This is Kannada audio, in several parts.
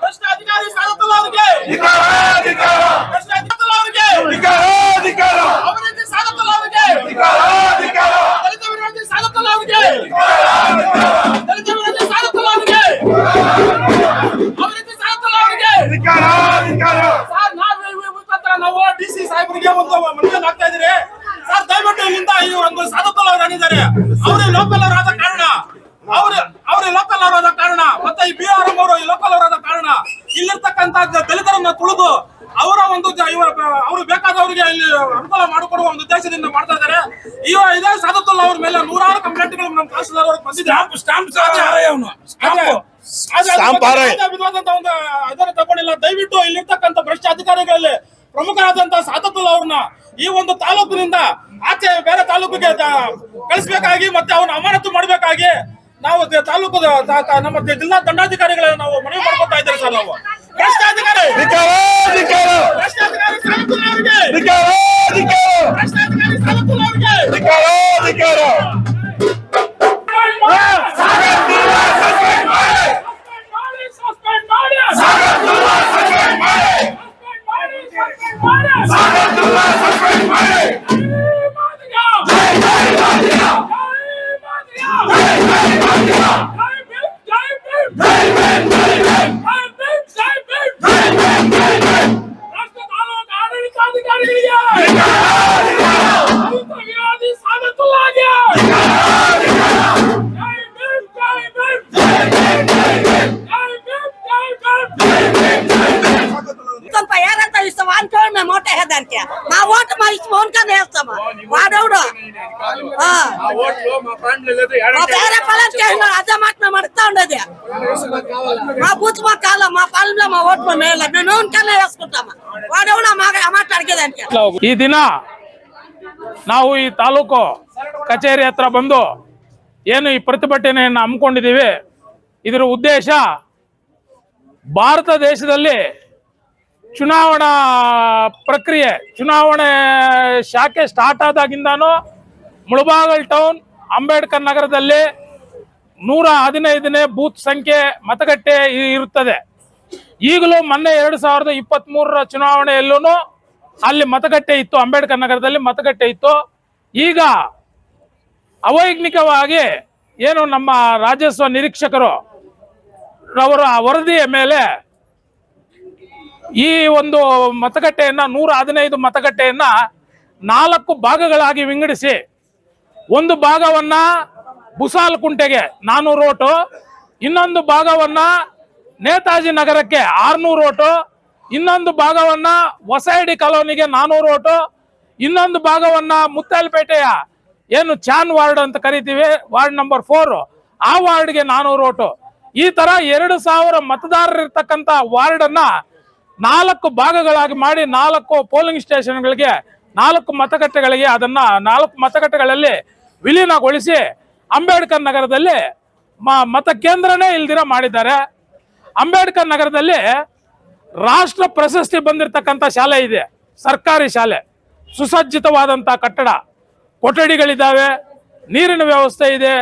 ಭ್ರಷ್ಟ ಅಧಿಕಾರಿ ಸಾಧುತ್ತಲ್ಲ ಅವರಿಗೆ ಅವ್ರಿಗೆ ಸಾಧುತ್ತಲ್ಲ ಅವ್ರಿಗೆ ಉದ್ದೇಶದಿಂದ ಈಗ ಇದೇ ಸಾಧುತ್ತಲ್ಲ ಅವ್ರ ಮೇಲೆ ನೂರಾರು ಕಂಪ್ಲೇಂಟ್ಗಳು ನಮ್ಮ ತಹಸೀಲ್ದಾರ್ ಅವ್ರಿಗೆ ಬಂದಿದೆ. ಸ್ಟಾಂಪ್ ಅದನ್ನು ತಗೊಂಡಿಲ್ಲ. ದಯವಿಟ್ಟು ಇಲ್ಲಿರ್ತಕ್ಕಂಥ ಭ್ರಷ್ಟ ಅಧಿಕಾರಿಗಳಲ್ಲಿ ಪ್ರಮುಖರಾದಂತಹ ಸಾಧುತ್ತಲ್ಲ ಅವ್ರನ್ನ ಈ ಒಂದು ತಾಲೂಕಿನಿಂದ ಆಚೆ ಬೇರೆ ತಾಲೂಕಿಗೆ ಕಳಿಸಬೇಕಾಗಿ ಮತ್ತೆ ಅವ್ರನ್ನ ಅಮಾನತು ಮಾಡಬೇಕಾಗಿ ನಾವು ತಾಲೂಕು ನಮ್ಮ ಜಿಲ್ಲಾ ದಂಡಾಧಿಕಾರಿಗಳನ್ನ ನಾವು ಮನವಿ ಮಾಡ್ಕೊತಾ ಇದ್ದೇವೆ ಸರ್ ನಾವು. ಭ್ರಷ್ಟ ಅಧಿಕಾರಿ Get down in the yard! ಈ ದಿನ ನಾವು ಈ ತಾಲೂಕು ಕಚೇರಿ ಹತ್ರ ಬಂದು ಏನು ಈ ಪ್ರತಿಭಟನೆಯನ್ನು ಹಮ್ಮಿಕೊಂಡಿದ್ದೀವಿ. ಇದರ ಉದ್ದೇಶ ಭಾರತ ದೇಶದಲ್ಲಿ ಚುನಾವಣಾ ಪ್ರಕ್ರಿಯೆ, ಚುನಾವಣೆ ಶಾಖೆ ಸ್ಟಾರ್ಟ್ ಆದಾಗಿಂದಾನು ಮುಳಬಾಗಲ್ ಟೌನ್ ಅಂಬೇಡ್ಕರ್ ನಗರದಲ್ಲಿ ನೂರ ಹದಿನೈದನೇ ಬೂತ್ ಸಂಖ್ಯೆ ಮತಗಟ್ಟೆ ಇರುತ್ತದೆ. ಈಗಲೂ ಮೊನ್ನೆ ಎರಡು ಸಾವಿರದ ಇಪ್ಪತ್ತ್ ಚುನಾವಣೆಯಲ್ಲೂ ಅಲ್ಲಿ ಮತಗಟ್ಟೆ ಇತ್ತು, ಅಂಬೇಡ್ಕರ್ ನಗರದಲ್ಲಿ ಮತಗಟ್ಟೆ ಇತ್ತು. ಈಗ ಅವೈಜ್ಞಿಕವಾಗಿ ಏನು ನಮ್ಮ ರಾಜಸ್ವ ನಿರೀಕ್ಷಕರು ರವರ ವರದಿಯ ಮೇಲೆ ಈ ಒಂದು ಮತಗಟ್ಟೆಯನ್ನ, ನೂರ ಹದಿನೈದು ಮತಗಟ್ಟೆಯನ್ನ ನಾಲ್ಕು ಭಾಗಗಳಾಗಿ ವಿಂಗಡಿಸಿ, ಒಂದು ಭಾಗವನ್ನ ಬುಸಾಲ್ ಕುಂಟೆಗೆ ನಾನೂರು ಓಟು, ಇನ್ನೊಂದು ಭಾಗವನ್ನ ನೇತಾಜಿ ನಗರಕ್ಕೆ ಆರ್ನೂರು ಓಟು ಇನ್ನೊಂದು ಭಾಗವನ್ನ ಹೊಸೈಡಿ ಕಾಲೋನಿಗೆ ನಾನೂರು ಓಟು, ಇನ್ನೊಂದು ಭಾಗವನ್ನ ಮುತ್ತಲ್ಪೇಟೆಯ ಏನು ಚಾನ್ ವಾರ್ಡ್ ಅಂತ ಕರಿತೀವಿ, ವಾರ್ಡ್ ನಂಬರ್ ಫೋರ್ ಆ ವಾರ್ಡ್ಗೆ ನಾನೂರು ಓಟು. ಈ ತರ ಎರಡು ಸಾವಿರ ಮತದಾರರು ಇರ್ತಕ್ಕಂಥ ವಾರ್ಡ್ ಅನ್ನ ನಾಲ್ಕು ಭಾಗಗಳಾಗಿ ಮಾಡಿ ನಾಲ್ಕು ಪೋಲಿಂಗ್ ಸ್ಟೇಷನ್ಗಳಿಗೆ, ನಾಲ್ಕು ಮತಗಟ್ಟೆಗಳಿಗೆ, ಅದನ್ನ ನಾಲ್ಕು ಮತಗಟ್ಟೆಗಳಲ್ಲಿ ವಿಲೀನಗೊಳಿಸಿ ಅಂಬೇಡ್ಕರ್ ನಗರದಲ್ಲಿ ಮತ ಮತಕೇಂದ್ರನೇ ಇಲ್ದಿರ ಮಾಡಿದ್ದಾರೆ. ಅಂಬೇಡ್ಕರ್ ನಗರದಲ್ಲಿ ರಾಷ್ಟ್ರ ಪ್ರಶಸ್ತಿ ಬಂದಿರತಕ್ಕಂಥ ಶಾಲೆ ಇದೆ. ಸರ್ಕಾರಿ ಶಾಲೆ. ಸುಸಜ್ಜಿತವಾದಂಥ ಕಟ್ಟಡ. ಕೊಠಡಿಗಳಿದ್ದಾವೆ. ನೀರಿನ ವ್ಯವಸ್ಥೆ ಇದೆ.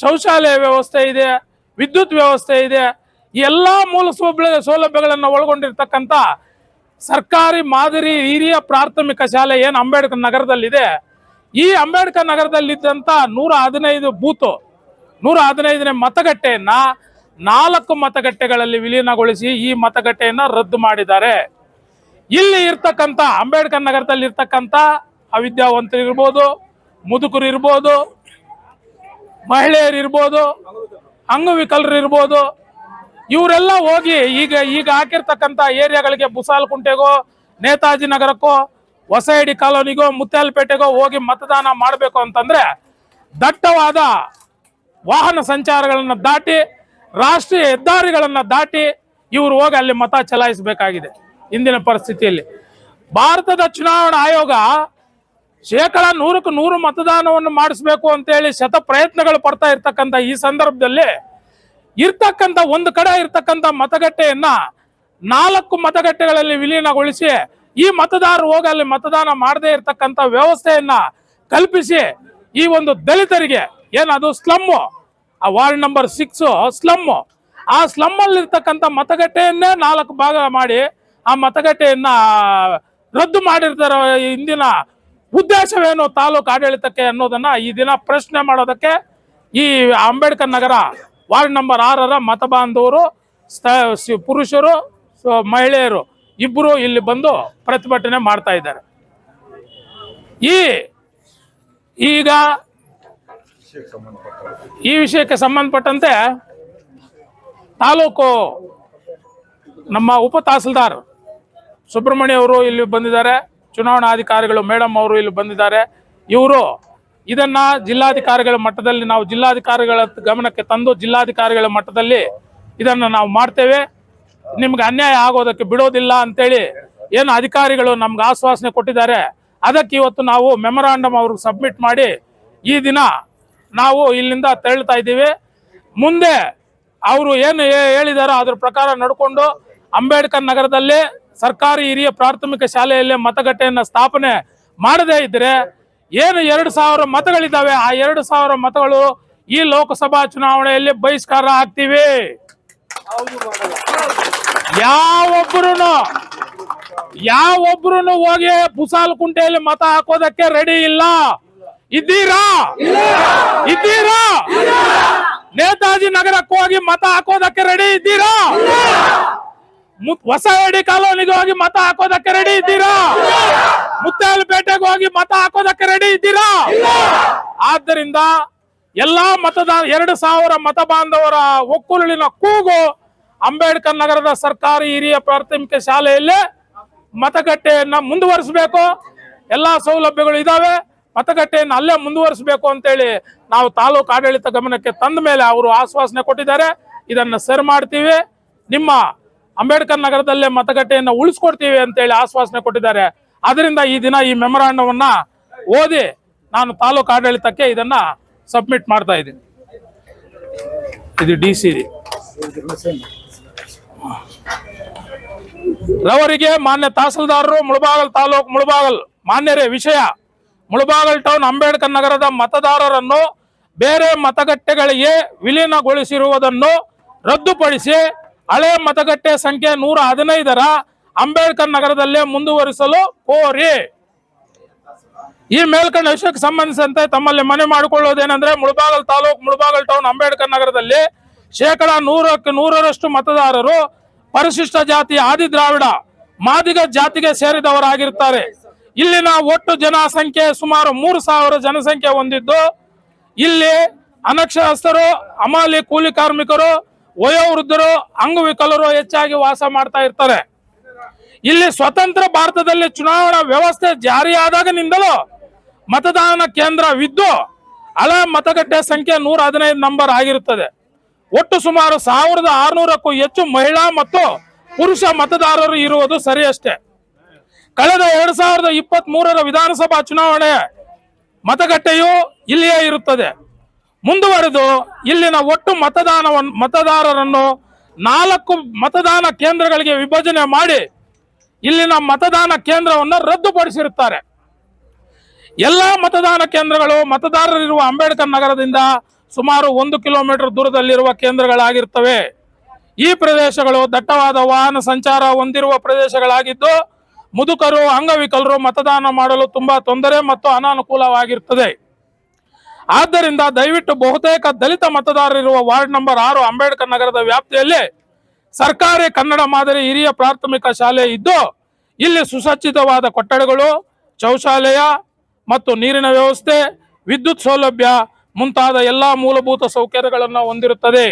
ಶೌಚಾಲಯ ವ್ಯವಸ್ಥೆ ಇದೆ. ವಿದ್ಯುತ್ ವ್ಯವಸ್ಥೆ ಇದೆ. ಎಲ್ಲ ಮೂಲ ಸೌಲಭ್ಯ ಸೌಲಭ್ಯಗಳನ್ನು ಒಳಗೊಂಡಿರ್ತಕ್ಕಂಥ ಸರ್ಕಾರಿ ಮಾದರಿ ಹಿರಿಯ ಪ್ರಾಥಮಿಕ ಶಾಲೆ ಏನು ಅಂಬೇಡ್ಕರ್ ನಗರದಲ್ಲಿದೆ. ಈ ಅಂಬೇಡ್ಕರ್ ನಗರದಲ್ಲಿದ್ದಂಥ ನೂರ ಹದಿನೈದು ಬೂತು, ನೂರ ಹದಿನೈದನೇ ಮತಗಟ್ಟೆಯನ್ನ ನಾಲ್ಕು ಮತಗಟ್ಟೆಗಳಲ್ಲಿ ವಿಲೀನಗೊಳಿಸಿ ಈ ಮತಗಟ್ಟೆಯನ್ನು ರದ್ದು ಮಾಡಿದ್ದಾರೆ. ಇಲ್ಲಿ ಇರ್ತಕ್ಕಂಥ, ಅಂಬೇಡ್ಕರ್ ನಗರದಲ್ಲಿ ಇರ್ತಕ್ಕಂಥ ಅವಿದ್ಯಾವಂತರು ಇರ್ಬೋದು ಮುದುಕರು ಇರ್ಬೋದು ಮಹಿಳೆಯರು ಇರ್ಬೋದು ಅಂಗವಿಕಲರು ಇರ್ಬೋದು ಇವರೆಲ್ಲ ಹೋಗಿ ಈಗ ಈಗ ಹಾಕಿರ್ತಕ್ಕಂಥ ಏರಿಯಾಗಳಿಗೆ ಬುಸಾಲ್ ಕುಂಟೆಗೋ ನೇತಾಜಿ ನಗರಕ್ಕೋ ಹೊಸೈಡಿ ಕಾಲೋನಿಗೋ ಮುತ್ತಾಲ್ಪೇಟೆಗೋ ಹೋಗಿ ಮತದಾನ ಮಾಡಬೇಕು ಅಂತಂದ್ರೆ ದಟ್ಟವಾದ ವಾಹನ ಸಂಚಾರಗಳನ್ನು ದಾಟಿ ರಾಷ್ಟ್ರೀಯ ಹೆದ್ದಾರಿಗಳನ್ನು ದಾಟಿ ಇವರು ಹೋಗಿ ಅಲ್ಲಿ ಮತ ಚಲಾಯಿಸಬೇಕಾಗಿದೆ ಇಂದಿನ ಪರಿಸ್ಥಿತಿಯಲ್ಲಿ. ಭಾರತದ ಚುನಾವಣಾ ಆಯೋಗ ಶೇಕಡ ನೂರಕ್ಕೆ ನೂರು ಮತದಾನವನ್ನು ಮಾಡಿಸ್ಬೇಕು ಅಂತೇಳಿ ಶತ ಪ್ರಯತ್ನಗಳು ಪಡ್ತಾ ಇರ್ತಕ್ಕಂಥ ಈ ಸಂದರ್ಭದಲ್ಲಿ ಇರ್ತಕ್ಕಂಥ ಒಂದು ಕಡೆ ಇರ್ತಕ್ಕಂಥ ಮತಗಟ್ಟೆಯನ್ನ ನಾಲ್ಕು ಮತಗಟ್ಟೆಗಳಲ್ಲಿ ವಿಲೀನಗೊಳಿಸಿ ಈ ಮತದಾರರು ಹೋಗಿ ಅಲ್ಲಿ ಮತದಾನ ಮಾಡದೇ ಇರತಕ್ಕಂಥ ವ್ಯವಸ್ಥೆಯನ್ನ ಕಲ್ಪಿಸಿ ಈ ಒಂದು ದಲಿತರಿಗೆ ಏನದು ಸ್ಲಮ್ಮು ಆ ವಾರ್ಡ್ ನಂಬರ್ ಸಿಕ್ಸ್ ಸ್ಲಮ್ ಆ ಸ್ಲಮ್ ಅಲ್ಲಿ ಇರ್ತಕ್ಕಂಥ ಮತಗಟ್ಟೆಯನ್ನೇ ನಾಲ್ಕು ಭಾಗ ಮಾಡಿ ಆ ಮತಗಟ್ಟೆಯನ್ನ ರದ್ದು ಮಾಡಿರ್ತಾರ ಇಂದಿನ ಉದ್ದೇಶವೇನು ತಾಲೂಕು ಆಡಳಿತಕ್ಕೆ ಅನ್ನೋದನ್ನ ಈ ದಿನ ಪ್ರಶ್ನೆ ಮಾಡೋದಕ್ಕೆ ಈ ಅಂಬೇಡ್ಕರ್ ನಗರ ವಾರ್ಡ್ ನಂಬರ್ ಆರರ ಮತ ಬಾಂಧವರು ಪುರುಷರು ಮಹಿಳೆಯರು ಇಬ್ಬರು ಇಲ್ಲಿ ಬಂದು ಪ್ರತಿಭಟನೆ ಮಾಡ್ತಾ ಇದ್ದಾರೆ. ಈ, ಈಗ ಈ ವಿಷಯಕ್ಕೆ ಸಂಬಂಧಪಟ್ಟಂತೆ ತಾಲೂಕು ನಮ್ಮ ಉಪ ತಹಸೀಲ್ದಾರ್ ಸುಬ್ರಹ್ಮಣ್ಯ ಅವರು ಇಲ್ಲಿ ಬಂದಿದ್ದಾರೆ. ಚುನಾವಣಾಧಿಕಾರಿಗಳು ಮೇಡಮ್ ಅವರು ಇಲ್ಲಿ ಬಂದಿದ್ದಾರೆ. ಇವರು ಇದನ್ನ ಜಿಲ್ಲಾಧಿಕಾರಿಗಳ ಮಟ್ಟದಲ್ಲಿ ನಾವು ಜಿಲ್ಲಾಧಿಕಾರಿಗಳ ಗಮನಕ್ಕೆ ತಂದು ಜಿಲ್ಲಾಧಿಕಾರಿಗಳ ಮಟ್ಟದಲ್ಲಿ ಇದನ್ನು ನಾವು ಮಾಡ್ತೇವೆ. ನಿಮ್ಗೆ ಅನ್ಯಾಯ ಆಗೋದಕ್ಕೆ ಬಿಡೋದಿಲ್ಲ ಅಂತೇಳಿ ಏನು ಅಧಿಕಾರಿಗಳು ನಮ್ಗೆ ಆಶ್ವಾಸನೆ ಕೊಟ್ಟಿದ್ದಾರೆ. ಅದಕ್ಕೆ ಇವತ್ತು ನಾವು ಮೆಮೊರಾಂಡಮ್ ಅವ್ರಿಗೆ ಸಬ್ಮಿಟ್ ಮಾಡಿ ಈ ದಿನ ನಾವು ಇಲ್ಲಿಂದ ತೆರಳ್ತಾ ಇದ್ದೀವಿ. ಮುಂದೆ ಅವರು ಏನು ಹೇಳಿದಾರೋ ಅದ್ರ ಪ್ರಕಾರ ನಡ್ಕೊಂಡು ಅಂಬೇಡ್ಕರ್ ನಗರದಲ್ಲಿ ಸರ್ಕಾರಿ ಹಿರಿಯ ಪ್ರಾಥಮಿಕ ಶಾಲೆಯಲ್ಲಿ ಮತಗಟ್ಟೆಯನ್ನ ಸ್ಥಾಪನೆ ಮಾಡದೇ ಇದ್ರೆ ಏನು ಎರಡು ಸಾವಿರ ಮತಗಳಿದ್ದಾವೆ? ಆ ಎರಡು ಸಾವಿರ ಮತಗಳು ಈ ಲೋಕಸಭಾ ಚುನಾವಣೆಯಲ್ಲಿ ಬಹಿಷ್ಕಾರ ಆಗ್ತೀವಿ. ಯಾವೊಬ್ಬರು ಯಾವೊಬ್ರು ಹೋಗಿ ಕುಂಟೆಯಲ್ಲಿ ಮತ ಹಾಕೋದಕ್ಕೆ ರೆಡಿ ಇಲ್ಲ. ಇದ್ದೀರಾ? ಇದ್ದೀರಾ? ನೇತಾಜಿ ನಗರಕ್ಕೆ ಹೋಗಿ ಮತ ಹಾಕೋದಕ್ಕೆ ರೆಡಿ ಇದ್ದೀರಾ? ಹೊಸ ಎಡಿ ಕಾಲೋನಿಗೆ ಹೋಗಿ ಮತ ಹಾಕೋದಕ್ಕೆ ರೆಡಿ ಇದ್ದೀರಾ? ಮುತ್ತೇಲ್ಪೇಟೆಗೆ ಹೋಗಿ ಮತ ಹಾಕೋದಕ್ಕೆ ರೆಡಿ ಇದ್ದೀರಾ? ಆದ್ದರಿಂದ ಎಲ್ಲಾ ಮತದಾರ ಎರಡು ಸಾವಿರ ಮತ ಬಾಂಧವರ ಒಕ್ಕುಲಿನ ಕೂಗು ಅಂಬೇಡ್ಕರ್ ನಗರದ ಸರ್ಕಾರಿ ಹಿರಿಯ ಪ್ರಾಥಮಿಕ ಶಾಲೆಯಲ್ಲಿ ಮತಗಟ್ಟೆಯನ್ನ ಮುಂದುವರಿಸಬೇಕು. ಎಲ್ಲಾ ಸೌಲಭ್ಯಗಳು ಇದಾವೆ. ಮತಗಟ್ಟೆಯನ್ನು ಅಲ್ಲೇ ಮುಂದುವರಿಸಬೇಕು ಅಂತೇಳಿ ನಾವು ತಾಲೂಕು ಆಡಳಿತ ಗಮನಕ್ಕೆ ತಂದ ಮೇಲೆ ಅವರು ಆಶ್ವಾಸನೆ ಕೊಟ್ಟಿದ್ದಾರೆ. ಇದನ್ನು ಸರಿ ಮಾಡ್ತೀವಿ. ನಿಮ್ಮ ಅಂಬೇಡ್ಕರ್ ನಗರದಲ್ಲೇ ಮತಗಟ್ಟೆಯನ್ನು ಉಳಿಸ್ಕೊಡ್ತೀವಿ ಅಂತೇಳಿ ಆಶ್ವಾಸನೆ ಕೊಟ್ಟಿದ್ದಾರೆ. ಅದರಿಂದ ಈ ದಿನ ಈ ಮೆಮೊರಾಂಡವನ್ನ ಓದಿ ನಾನು ತಾಲೂಕು ಆಡಳಿತಕ್ಕೆ ಇದನ್ನ ಸಬ್ಮಿಟ್ ಮಾಡ್ತಾ ಇದ್ದೀನಿ. ಇದು ಡಿ ಸಿ ರವರಿಗೆ ಮಾನ್ಯ ತಹಸೀಲ್ದಾರರು ಮುಳಬಾಗಲ್ ತಾಲೂಕು ಮುಳಬಾಗಲ್ ಮಾನ್ಯರೇ ವಿಷಯ. ಮುಳಬಾಗಲ್ ಟೌನ್ ಅಂಬೇಡ್ಕರ್ ನಗರದ ಮತದಾರರನ್ನು ಬೇರೆ ಮತಗಟ್ಟೆಗಳಿಗೆ ವಿಲೀನಗೊಳಿಸಿರುವುದನ್ನು ರದ್ದುಪಡಿಸಿ ಹಳೆ ಮತಗಟ್ಟೆ ಸಂಖ್ಯೆ ನೂರ ಹದಿನೈದರ ಅಂಬೇಡ್ಕರ್ ನಗರದಲ್ಲೇ ಮುಂದುವರಿಸಲು ಕೋರಿ. ಈ ಮೇಲ್ಕಂಡ ವಿಷಯಕ್ಕೆ ಸಂಬಂಧಿಸಿದಂತೆ ತಮ್ಮಲ್ಲಿ ಮನವಿ ಮಾಡಿಕೊಳ್ಳುವುದೇನೆಂದ್ರೆ ಮುಳಬಾಗಲ್ ತಾಲೂಕು ಮುಳಬಾಗಲ್ ಟೌನ್ ಅಂಬೇಡ್ಕರ್ ನಗರದಲ್ಲಿ ಶೇಕಡ ನೂರಕ್ಕೆ ನೂರರಷ್ಟು ಮತದಾರರು ಪರಿಶಿಷ್ಟ ಜಾತಿ ಆದಿ ದ್ರಾವಿಡ ಮಾದಿಗ ಜಾತಿಗೆ ಸೇರಿದವರಾಗಿರುತ್ತಾರೆ. ಇಲ್ಲಿನ ಒಟ್ಟು ಜನಸಂಖ್ಯೆ ಸುಮಾರು ಮೂರು ಸಾವಿರ ಜನಸಂಖ್ಯೆ ಹೊಂದಿದ್ದು, ಇಲ್ಲಿ ಅನಕ್ಷರಸ್ಥರು, ಅಮಾಲಿ ಕೂಲಿ ಕಾರ್ಮಿಕರು, ವಯೋವೃದ್ಧರು, ಅಂಗವಿಕಲರು ಹೆಚ್ಚಾಗಿ ವಾಸ ಮಾಡ್ತಾ ಇರ್ತಾರೆ. ಇಲ್ಲಿ ಸ್ವತಂತ್ರ ಭಾರತದಲ್ಲಿ ಚುನಾವಣಾ ವ್ಯವಸ್ಥೆ ಜಾರಿಯಾದಾಗನಿಂದಲೂ ಮತದಾನ ಕೇಂದ್ರವಿದ್ದು, ಹಳೆ ಮತಗಟ್ಟೆ ಸಂಖ್ಯೆ ನೂರ ಹದಿನೈದು ನಂಬರ್ ಆಗಿರುತ್ತದೆ. ಒಟ್ಟು ಸುಮಾರು ಸಾವಿರದ ಆರುನೂರಕ್ಕೂ ಹೆಚ್ಚು ಮಹಿಳಾ ಮತ್ತು ಪುರುಷ ಮತದಾರರು ಇರುವುದು ಸರಿಯಷ್ಟೇ. ಕಳೆದ ಎರಡ್ ಸಾವಿರದ ಇಪ್ಪತ್ತ್ ಮೂರರ ವಿಧಾನಸಭಾ ಚುನಾವಣೆ ಮತಗಟ್ಟೆಯು ಇಲ್ಲಿಯೇ ಇರುತ್ತದೆ. ಮುಂದುವರೆದು ಇಲ್ಲಿನ ಒಟ್ಟು ಮತದಾನವನ್ನು ಮತದಾರರನ್ನು ನಾಲ್ಕು ಮತದಾನ ಕೇಂದ್ರಗಳಿಗೆ ವಿಭಜನೆ ಮಾಡಿ ಇಲ್ಲಿನ ಮತದಾನ ಕೇಂದ್ರವನ್ನು ರದ್ದುಪಡಿಸಿರುತ್ತಾರೆ. ಎಲ್ಲ ಮತದಾನ ಕೇಂದ್ರಗಳು ಮತದಾರರಿರುವ ಅಂಬೇಡ್ಕರ್ ನಗರದಿಂದ ಸುಮಾರು ಒಂದು ಕಿಲೋಮೀಟರ್ ದೂರದಲ್ಲಿರುವ ಕೇಂದ್ರಗಳಾಗಿರ್ತವೆ. ಈ ಪ್ರದೇಶಗಳು ದಟ್ಟವಾದ ವಾಹನ ಸಂಚಾರ ಹೊಂದಿರುವ ಪ್ರದೇಶಗಳಾಗಿದ್ದು ಮುದುಕರು, ಅಂಗವಿಕಲರು ಮತದಾನ ಮಾಡಲು ತುಂಬಾ ತೊಂದರೆ ಮತ್ತು ಅನಾನುಕೂಲವಾಗಿರುತ್ತದೆ. ಆದ್ದರಿಂದ ದಯವಿಟ್ಟು ಬಹುತೇಕ ದಲಿತ ಮತದಾರರಿರುವ ವಾರ್ಡ್ ನಂಬರ್ ಆರು ಅಂಬೇಡ್ಕರ್ ನಗರದ ವ್ಯಾಪ್ತಿಯಲ್ಲಿ ಸರ್ಕಾರಿ ಕನ್ನಡ ಮಾದರಿ ಹಿರಿಯ ಪ್ರಾಥಮಿಕ ಶಾಲೆ ಇದ್ದು, ಇಲ್ಲಿ ಸುಸಜ್ಜಿತವಾದ ಕೊಠಡಿಗಳು, ಶೌಚಾಲಯ ಮತ್ತು ನೀರಿನ ವ್ಯವಸ್ಥೆ, ವಿದ್ಯುತ್ ಸೌಲಭ್ಯ ಮುಂತಾದ ಎಲ್ಲಾ ಮೂಲಭೂತ ಸೌಕರ್ಯಗಳನ್ನು ಹೊಂದಿರುತ್ತದೆ.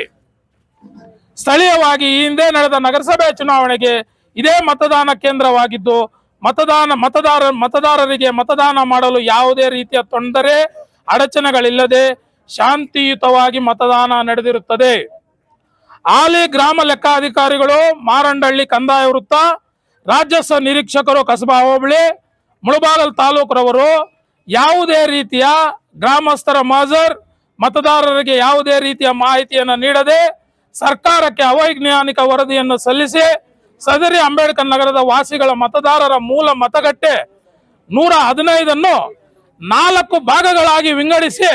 ಸ್ಥಳೀಯವಾಗಿ ಈ ಹಿಂದೆ ನಡೆದ ನಗರಸಭೆ ಚುನಾವಣೆಗೆ ಇದೇ ಮತದಾನ ಕೇಂದ್ರವಾಗಿದ್ದು ಮತದಾನ ಮತದಾರ ಮತದಾರರಿಗೆ ಮತದಾನ ಮಾಡಲು ಯಾವುದೇ ರೀತಿಯ ತೊಂದರೆ, ಅಡಚಣೆಗಳಿಲ್ಲದೆ ಶಾಂತಿಯುತವಾಗಿ ಮತದಾನ ನಡೆದಿರುತ್ತದೆ. ಆಲಿ ಗ್ರಾಮ ಲೆಕ್ಕಾಧಿಕಾರಿಗಳು, ಮಾರಂಡಳ್ಳಿ ಕಂದಾಯ ವೃತ್ತ ರಾಜಸ್ವ ನಿರೀಕ್ಷಕರು ಕಸಬಾ ಹೋಬಳಿ, ಮುಳಬಾಗಲ್ ತಾಲೂಕರವರು ಯಾವುದೇ ರೀತಿಯ ಗ್ರಾಮಸ್ಥರ ಮಾಜರ್ ಮತದಾರರಿಗೆ ಯಾವುದೇ ರೀತಿಯ ಮಾಹಿತಿಯನ್ನು ನೀಡದೆ ಸರ್ಕಾರಕ್ಕೆ ಅವೈಜ್ಞಾನಿಕ ವರದಿಯನ್ನು ಸಲ್ಲಿಸಿ ಸದರಿ ಅಂಬೇಡ್ಕರ್ ನಗರದ ವಾಸಿಗಳ ಮತದಾರರ ಮೂಲ ಮತಗಟ್ಟೆ ನೂರ ಹದಿನೈದನ್ನು ನಾಲ್ಕು ಭಾಗಗಳಾಗಿ ವಿಂಗಡಿಸಿ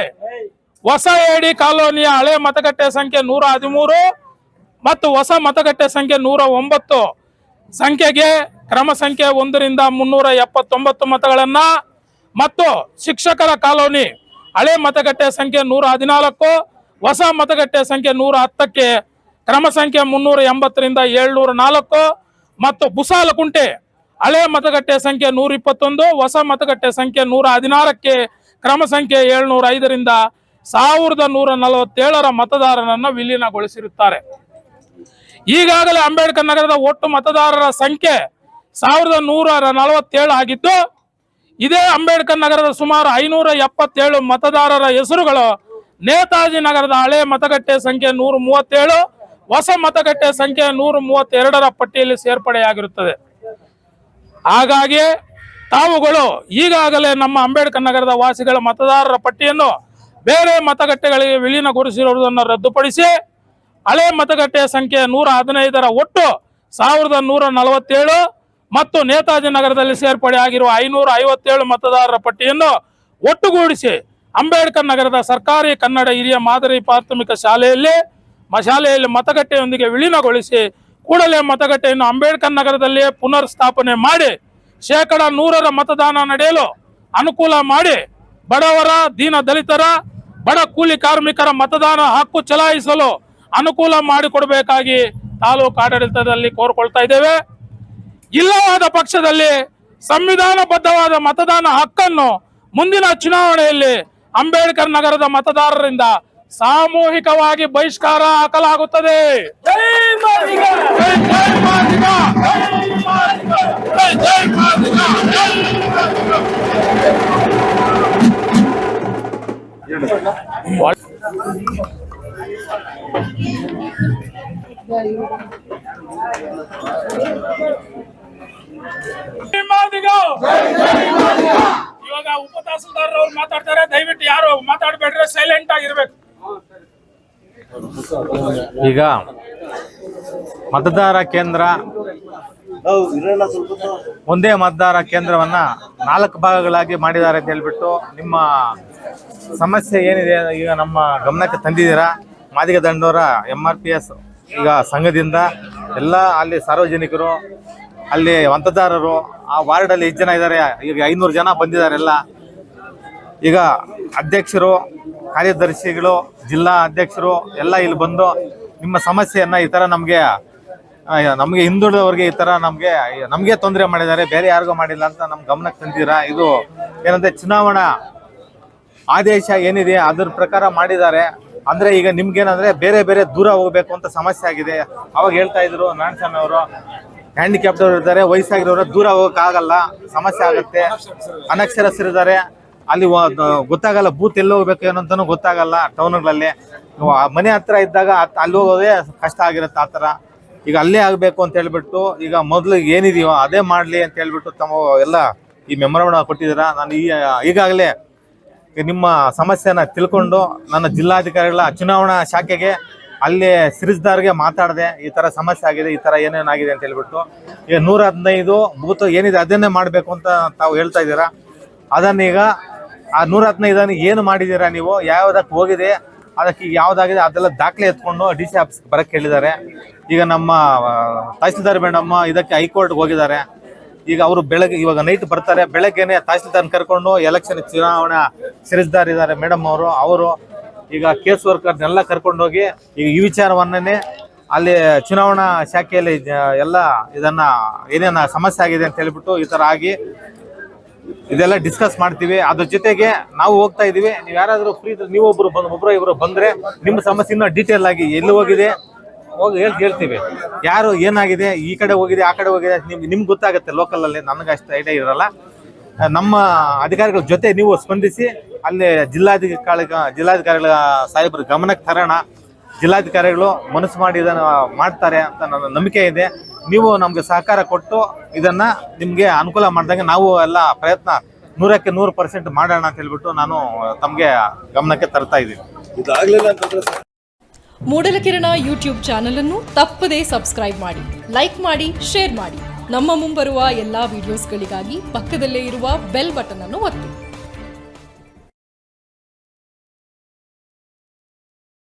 ಹೊಸ ಏಡಿ ಕಾಲೋನಿಯ ಹಳೆ ಮತಗಟ್ಟೆ ಸಂಖ್ಯೆ ನೂರ ಹದಿಮೂರು ಮತ್ತು ಹೊಸ ಮತಗಟ್ಟೆ ಸಂಖ್ಯೆ ನೂರ ಒಂಬತ್ತು. ಸಂಖ್ಯೆಗೆ ಕ್ರಮ ಸಂಖ್ಯೆ ಒಂದರಿಂದ ಮುನ್ನೂರ ಎಪ್ಪತ್ತೊಂಬತ್ತು ಮತಗಳನ್ನ ಮತ್ತು ಶಿಕ್ಷಕರ ಕಾಲೋನಿ ಹಳೆ ಮತಗಟ್ಟೆ ಸಂಖ್ಯೆ ನೂರ ಹದಿನಾಲ್ಕು, ಹೊಸ ಮತಗಟ್ಟೆ ಸಂಖ್ಯೆ ನೂರ ಹತ್ತಕ್ಕೆ ಕ್ರಮ ಸಂಖ್ಯೆ ಮುನ್ನೂರ ಎಂಬತ್ತರಿಂದ ಏಳ್ನೂರ ನಾಲ್ಕು ಮತ್ತು ಬುಸಾಲಕುಂಟೆ ಹಳೆ ಮತಗಟ್ಟೆ ಸಂಖ್ಯೆ ನೂರ ಇಪ್ಪತ್ತೊಂದು, ಹೊಸ ಮತಗಟ್ಟೆ ಸಂಖ್ಯೆ ನೂರ ಹದಿನಾರಕ್ಕೆ ಕ್ರಮ ಸಂಖ್ಯೆ ಏಳ್ನೂರ ಐದರಿಂದ ಸಾವಿರದ ನೂರ ನಲವತ್ತೇಳರ ಮತದಾರರನ್ನು ವಿಲೀನಗೊಳಿಸಿರುತ್ತಾರೆ. ಈಗಾಗಲೇ ಅಂಬೇಡ್ಕರ್ ನಗರದ ಒಟ್ಟು ಮತದಾರರ ಸಂಖ್ಯೆ ಸಾವಿರದ ನೂರ ನಲವತ್ತೇಳು ಆಗಿದ್ದು ಇದೇ ಅಂಬೇಡ್ಕರ್ ನಗರದ ಸುಮಾರು ಐನೂರ ಎಪ್ಪತ್ತೇಳು ಮತದಾರರ ಹೆಸರುಗಳು ನೇತಾಜಿ ನಗರದ ಹಳೆ ಮತಗಟ್ಟೆ ಸಂಖ್ಯೆ ನೂರ ಮೂವತ್ತೇಳು ಹೊಸ ಮತಗಟ್ಟೆ ಸಂಖ್ಯೆ ನೂರ ಮೂವತ್ತೆರಡರ ಪಟ್ಟಿಯಲ್ಲಿ ಸೇರ್ಪಡೆಯಾಗಿರುತ್ತದೆ. ಹಾಗಾಗಿ ತಾವುಗಳು ಈಗಾಗಲೇ ನಮ್ಮ ಅಂಬೇಡ್ಕರ್ ನಗರದ ವಾಸಿಗಳ ಮತದಾರರ ಪಟ್ಟಿಯನ್ನು ಬೇರೆ ಮತಗಟ್ಟೆಗಳಿಗೆ ವಿಲೀನಗೊಳಿಸಿರುವುದನ್ನು ರದ್ದುಪಡಿಸಿ ಹಳೆ ಮತಗಟ್ಟೆ ಸಂಖ್ಯೆ ನೂರ ಹದಿನೈದರ ಒಟ್ಟು ಸಾವಿರದ ನೂರ ನಲವತ್ತೇಳು ಮತ್ತು ನೇತಾಜಿ ನಗರದಲ್ಲಿ ಸೇರ್ಪಡೆ ಆಗಿರುವ ಐನೂರ ಐವತ್ತೇಳು ಮತದಾರರ ಪಟ್ಟಿಯನ್ನು ಒಟ್ಟುಗೂಡಿಸಿ ಅಂಬೇಡ್ಕರ್ ನಗರದ ಸರ್ಕಾರಿ ಕನ್ನಡ ಹಿರಿಯ ಮಾದರಿ ಪ್ರಾಥಮಿಕ ಶಾಲೆಯಲ್ಲಿ ಮ ಶಾಲೆಯಲ್ಲಿ ಮತಗಟ್ಟೆಯೊಂದಿಗೆ ವಿಲೀನಗೊಳಿಸಿ ಕೂಡಲೇ ಮತಗಟ್ಟೆಯನ್ನು ಅಂಬೇಡ್ಕರ್ ನಗರದಲ್ಲಿ ಪುನರ್ ಸ್ಥಾಪನೆ ಮಾಡಿ ಶೇಕಡ ನೂರರ ಮತದಾನ ನಡೆಯಲು ಅನುಕೂಲ ಮಾಡಿ ಬಡವರ, ದೀನ ದಲಿತರ, ಬಡ ಕೂಲಿ ಕಾರ್ಮಿಕರ ಮತದಾನ ಹಕ್ಕು ಚಲಾಯಿಸಲು ಅನುಕೂಲ ಮಾಡಿಕೊಡಬೇಕಾಗಿ ತಾಲೂಕು ಆಡಳಿತದಲ್ಲಿ ಕೋರ್ಕೊಳ್ತಾ ಇದ್ದೇವೆ. ಇಲ್ಲವಾದ ಪಕ್ಷದಲ್ಲಿ ಸಂವಿಧಾನಬದ್ಧವಾದ ಮತದಾನ ಹಕ್ಕನ್ನು ಮುಂದಿನ ಚುನಾವಣೆಯಲ್ಲಿ ಅಂಬೇಡ್ಕರ್ ನಗರದ ಮತದಾರರಿಂದ ಸಾಮೂಹಿಕವಾಗಿ ಬಹಿಷ್ಕಾರ ಹಾಕಲಾಗುತ್ತದೆ ಜೈ ಮಾದಿಗ! ಈಗ ಮತದಾರ ಕೇಂದ್ರ ಒಂದೇ ಮತದಾರ ಕೇಂದ್ರವನ್ನ ನಾಲ್ಕು ಭಾಗಗಳಾಗಿ ಮಾಡಿದ್ದಾರೆ ಅಂತ ಹೇಳ್ಬಿಟ್ಟು ನಿಮ್ಮ ಸಮಸ್ಯೆ ಏನಿದೆ ಈಗ ನಮ್ಮ ಗಮನಕ್ಕೆ ತಂದಿದ್ದೀರಾ? Madiga Dandora M R P S ಈಗ ಸಂಘದಿಂದ ಎಲ್ಲ ಅಲ್ಲಿ ಸಾರ್ವಜನಿಕರು, ಅಲ್ಲಿ ಮತದಾರರು ಆ ವಾರ್ಡಲ್ಲಿ ಎಷ್ಟು ಜನ ಇದ್ದಾರೆ? ಈಗ ಐನೂರು ಜನ ಬಂದಿದ್ದಾರೆ ಎಲ್ಲ. ಈಗ ಅಧ್ಯಕ್ಷರು ಕಾರ್ಯದರ್ಶಿಗಳು, ಜಿಲ್ಲಾ ಅಧ್ಯಕ್ಷರು ಎಲ್ಲ ಇಲ್ಲಿ ಬಂದು ನಿಮ್ಮ ಸಮಸ್ಯೆಯನ್ನ ಈ ತರ ನಮಗೆ ನಮಗೆ ಹಿಂದುಳಿದವ್ರಿಗೆ ಈ ತರ ನಮಗೆ ನಮಗೆ ತೊಂದರೆ ಮಾಡಿದ್ದಾರೆ, ಬೇರೆ ಯಾರಿಗೂ ಮಾಡಿಲ್ಲ ಅಂತ ನಮ್ಮ ಗಮನಕ್ಕೆ ತಂದಿರ ಇದು ಏನಂದ್ರೆ ಚುನಾವಣಾ ಆದೇಶ ಏನಿದೆ ಅದ್ರ ಪ್ರಕಾರ ಮಾಡಿದ್ದಾರೆ. ಅಂದ್ರೆ ಈಗ ನಿಮ್ಗೇನಂದ್ರೆ ಬೇರೆ ಬೇರೆ ದೂರ ಹೋಗ್ಬೇಕು ಅಂತ ಸಮಸ್ಯೆ ಆಗಿದೆ. ಅವಾಗ ಹೇಳ್ತಾ ಇದ್ರು ನಾರಾಯಣ ಅವರು ಹ್ಯಾಂಡಿಕ್ಯಾಪ್ಟ್ ಇದ್ದಾರೆ, ವಯಸ್ಸಾಗಿರೋರು ದೂರ ಹೋಗೋಕ್ಕಾಗಲ್ಲ, ಸಮಸ್ಯೆ ಆಗುತ್ತೆ, ಅನಕ್ಷರಸ್ಥರಿದ್ದಾರೆ. ಅಲ್ಲಿ ಗೊತ್ತಾಗಲ್ಲ, ಬೂತ್ ಎಲ್ಲಿ ಹೋಗ್ಬೇಕು ಏನೋ ಅಂತಾನು ಗೊತ್ತಾಗಲ್ಲ ಟೌನ್ಗಳಲ್ಲಿ. ಮನೆ ಹತ್ರ ಇದ್ದಾಗ ಅಲ್ಲಿ ಹೋಗೋದೇ ಕಷ್ಟ ಆಗಿರುತ್ತೆ ಆ ಥರ. ಈಗ ಅಲ್ಲೇ ಆಗಬೇಕು ಅಂತ ಹೇಳ್ಬಿಟ್ಟು, ಈಗ ಮೊದಲು ಏನಿದೆಯೋ ಅದೇ ಮಾಡಲಿ ಅಂತ ಹೇಳ್ಬಿಟ್ಟು ತಮ್ಮ ಎಲ್ಲ ಈ ಮೆಮೊರನ್ನ ಕೊಟ್ಟಿದ್ದೀರಾ? ನಾನು ಈ ಈಗಾಗಲೇ ನಿಮ್ಮ ಸಮಸ್ಯೆನ ತಿಳ್ಕೊಂಡು ನನ್ನ ಜಿಲ್ಲಾಧಿಕಾರಿಗಳ ಚುನಾವಣಾ ಶಾಖೆಗೆ, ಅಲ್ಲಿ ಸಿರಿಸ್ದಾರ್ಗೆ ಮಾತಾಡಿದೆ, ಈ ತರ ಸಮಸ್ಯೆ ಆಗಿದೆ, ಈ ತರ ಏನೇನಾಗಿದೆ ಅಂತ ಹೇಳ್ಬಿಟ್ಟು. ಈಗ ನೂರ ಹದಿನೈದು ಬೂತ್ ಏನಿದೆ ಅದನ್ನೇ ಮಾಡಬೇಕು ಅಂತ ತಾವು ಹೇಳ್ತಾ ಇದ್ದೀರಾ? ಅದನ್ನೀಗ ಆ ನೂರ ಹದಿನೈದನ್ನು ಏನು ಮಾಡಿದ್ದೀರಾ ನೀವು? ಯಾವ್ದಕ್ಕೆ ಹೋಗಿದೆ? ಅದಕ್ಕೆ ಯಾವ್ದಾಗಿದೆ? ಅದೆಲ್ಲ ದಾಖಲೆ ಎತ್ಕೊಂಡು ಡಿ ಸಿ ಆಫೀಸ್ಗೆ ಬರಕ್ಕೆ ಹೇಳಿದ್ದಾರೆ. ಈಗ ನಮ್ಮ ತಹಸೀಲ್ದಾರ್ ಮೇಡಮ್ಮ ಇದಕ್ಕೆ ಹೈಕೋರ್ಟ್ಗೆ ಹೋಗಿದ್ದಾರೆ. ಈಗ ಅವರು ಬೆಳಗ್ಗೆ, ಇವಾಗ ನೈಟ್ ಬರ್ತಾರೆ. ಬೆಳಗ್ಗೆನೆ ತಹಸೀಲ್ದಾರ್ ಕರ್ಕೊಂಡು ಎಲೆಕ್ಷನ್ ಚುನಾವಣಾ ಸಿರಿಸ್ದಾರ್ ಇದ್ದಾರೆ ಮೇಡಮ್ ಅವರು ಅವರು. ಈಗ ಕೇಸ್ ವರ್ಕರ್ನೆಲ್ಲ ಕರ್ಕೊಂಡೋಗಿ ಈಗ ಈ ವಿಚಾರವನ್ನೇ ಅಲ್ಲಿ ಚುನಾವಣಾ ಶಾಖೆಯಲ್ಲಿ ಎಲ್ಲ ಇದನ್ನ ಏನೇನ ಸಮಸ್ಯೆ ಆಗಿದೆ ಅಂತ ಹೇಳ್ಬಿಟ್ಟು ಈ ಥರ ಆಗಿ ಇದೆಲ್ಲ ಡಿಸ್ಕಸ್ ಮಾಡ್ತೀವಿ. ಅದ್ರ ಜೊತೆಗೆ ನಾವು ಹೋಗ್ತಾ ಇದೀವಿ. ನೀವು ಯಾರಾದರೂ ಫ್ರೀ ಇದ್ರೆ ನೀವು ಒಬ್ರು ಬಂದ್ ಒಬ್ರು ಇಬ್ರು ಬಂದ್ರೆ ನಿಮ್ಮ ಸಮಸ್ಯೆ ಡೀಟೇಲ್ ಆಗಿ ಎಲ್ಲಿ ಹೋಗಿದೆ? ಹೋಗಿ ಹೇಳಿ ಹೇಳ್ತೀವಿ. ಯಾರು ಏನಾಗಿದೆ? ಈ ಕಡೆ ಹೋಗಿದೆ, ಆ ಕಡೆ ಹೋಗಿದೆ ನಿಮ್ಗೆ ನಿಮ್ಗೆ ಗೊತ್ತಾಗುತ್ತೆ ಲೋಕಲ್ ಅಲ್ಲಿ. ನನಗೆ ಅಷ್ಟು ಐಡಿಯಾ ಇರಲ್ಲ. ನಮ್ಮ ಅಧಿಕಾರಿಗಳ ಜೊತೆ ನೀವು ಸ್ಪಂದಿಸಿ, ಅಲ್ಲಿ ಜಿಲ್ಲಾಧಿಕಾರಿ ಜಿಲ್ಲಾಧಿಕಾರಿಗಳ ಸಾಹೇಬ್ರ ಗಮನಕ್ಕೆ ತರೋಣ. ಜಿಲ್ಲಾಧಿಕಾರಿಗಳು ಮನಸ್ಸು ಮಾಡಿ ಇದನ್ನು ಮಾಡ್ತಾರೆ ಅಂತ ನನ್ನ ನಂಬಿಕೆ ಇದೆ. ನೀವು ನಮಗೆ ಸಹಕಾರ ಕೊಟ್ಟು ಇದನ್ನು ನಿಮಗೆ ಅನುಕೂಲ ಮಾಡಿದಂಗೆ ನಾವು ಎಲ್ಲ ಪ್ರಯತ್ನ ನೂರಕ್ಕೆ ನೂರು ಪರ್ಸೆಂಟ್ ಮಾಡೋಣ ಅಂತ ಹೇಳ್ಬಿಟ್ಟು ನಾನು ತಮಗೆ ಗಮನಕ್ಕೆ ತರ್ತಾ ಇದ್ದೀನಿ. ಮೂಡಲಕಿರಣ ಯೂಟ್ಯೂಬ್ ಚಾನೆಲ್ ಅನ್ನು ತಪ್ಪದೇ ಸಬ್ಸ್ಕ್ರೈಬ್ ಮಾಡಿ ಲೈಕ್ ಮಾಡಿ ಶೇರ್ ಮಾಡಿ. ನಮ್ಮ ಮುಂಬರುವ ಎಲ್ಲಾ ವಿಡಿಯೋಸ್ಗಳಿಗಾಗಿ ಪಕ್ಕದಲ್ಲೇ ಇರುವ ಬೆಲ್ ಬಟನ್ ಅನ್ನು ಒತ್ತಿ.